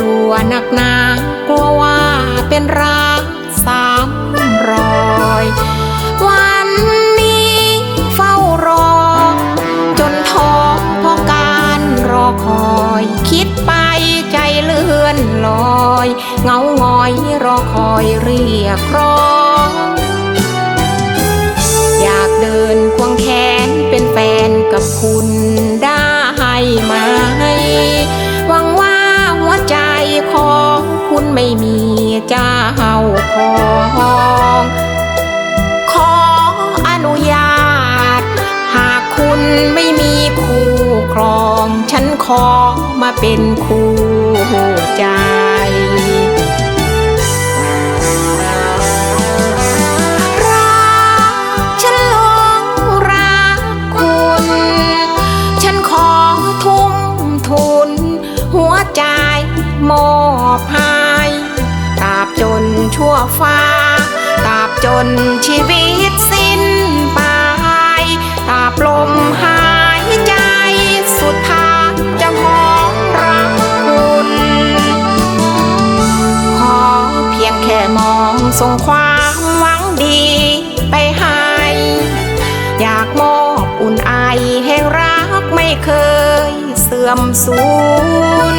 ลัวหนักหนากลัวว่าเป็นรักสามรอย วันนี้เฝ้ารอ จนท้อเพราะการรอคอย คิดไปใจเลื่อนลอย เงาหงอยรอคอยเรียกร้องอยากเดินควงแขนเป็นแฟนกับคุณได้ ของ ขออนุญาต หากคุณไม่มีคู่ครอง ฉันขอมาเป็นคู่ใจรักฉันหลงรักคุณฉันขอทุ่มทุนหัวใจมอบให้ ชั่วฟ้าตราบจนชีวิตสิ้นไปตราบลมหายใจสุดท้ายจะมองรักคุณ ขอเพียงแค่มองส่งความหวังดีไปให้อยากมอบอุ่นไอแห่งรักไม่เคยเสื่อมสูญ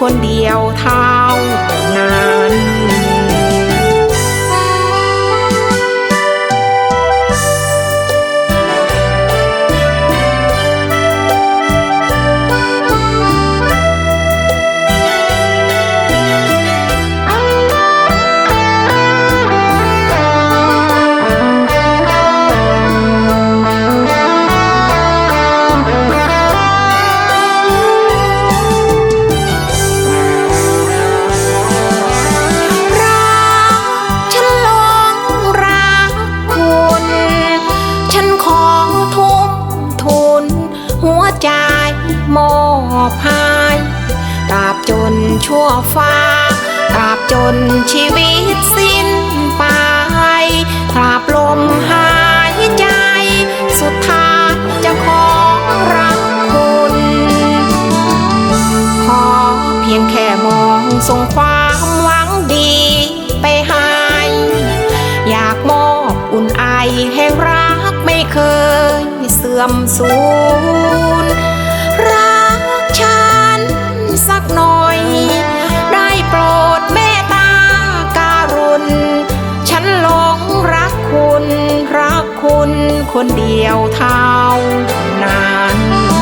คนเดียวเท่านั้น ใจมอบให้ตราบจนชั่วฟ้าตราบจนชีวิตสิ้นไปตราบลมหายใจ สุดท้ายจะขอรักคุณขอเพียงแค่มองส่งความหวังดีไปให้อยากมอบอุ่นไอแห่งรักไม่เคยเสื่อมสูญ คนเดียวเท่านั้น